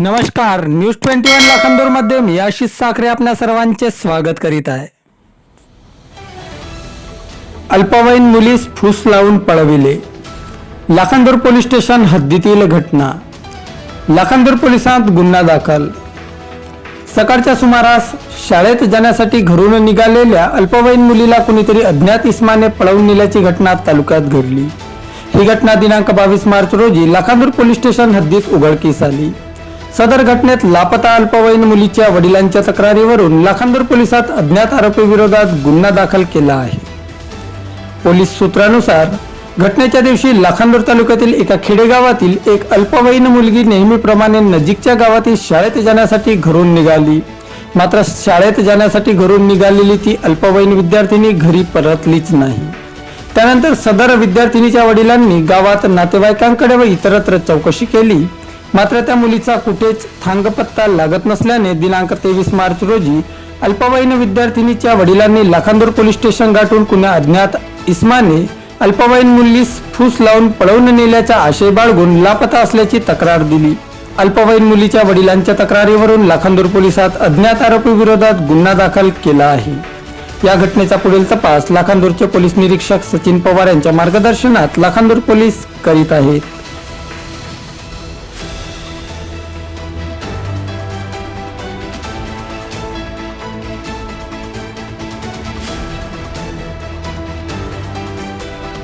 नमस्कार news twenty one लाखांदूरमध्ये मी आशिष साखरे आपल्या सर्वांचे स्वागत करीत आहे. अल्पवयीन मुलीस फूस लावून पळविले. लाखांदूर पोलीस स्टेशन हद्दीतील घटना. लाखांदूर पोलिसांत गुन्हा दाखल. सकाळच्या सुमारास शाळेत जाण्यासाठी घरून निघालेल्या अल्पवयीन मुलीला कुणीतरी अज्ञात इस्माने पळवून नेल्याची घटना तालुक्यात घडली. ही घटना दिनांक बावीस मार्च रोजी लाखांदूर पोलीस स्टेशन हद्दीत उघडकीस आली. सदर घटनेत लापता अल्पवयीन मुलीच्या वडिलांच्या तक्रारीवरून लाखांदूर पोलिसात अज्ञात आरोपीविरोधात गुन्हा दाखल केला आहे. पोलीस सूत्रानुसार घटनेच्या दिवशी लाखांदूर तालुक्यातील एका खेडेगावातील एक अल्पवयीन मुलगी नेहमीप्रमाणे नजीकच्या गावातील शाळेत जाण्यासाठी घरून निघाली. मात्र शाळेत जाण्यासाठी घरून निघालेली ती अल्पवयीन विद्यार्थिनी घरी परतलीच नाही. त्यानंतर सदर विद्यार्थिनीच्या वडिलांनी गावात नातेवाईकांकडे व इतरत्र चौकशी केली. मात्र त्या मुलीचा कुठेच थांगपत्ता लागत नसल्याने दिनांक तेवीस मार्च रोजी अल्पवयीन विद्यार्थिनीच्या वडिलांनी लाखांदूर पोलीस स्टेशन गाठून कुण्या अज्ञात इस्माने अल्पवयीन मुलीस फूस लावून पळवून नेल्याचा आशय बाळगून लापता असल्याची तक्रार दिली. अल्पवयीन मुलीच्या वडिलांच्या तक्रारीवरून लाखांदूर पोलिसात अज्ञात आरोपी विरोधात गुन्हा दाखल केला आहे. या घटनेचा पुढील तपास लाखांदूरचे पोलीस निरीक्षक सचिन पवार यांच्या मार्गदर्शनात लाखांदूर पोलीस करीत आहेत.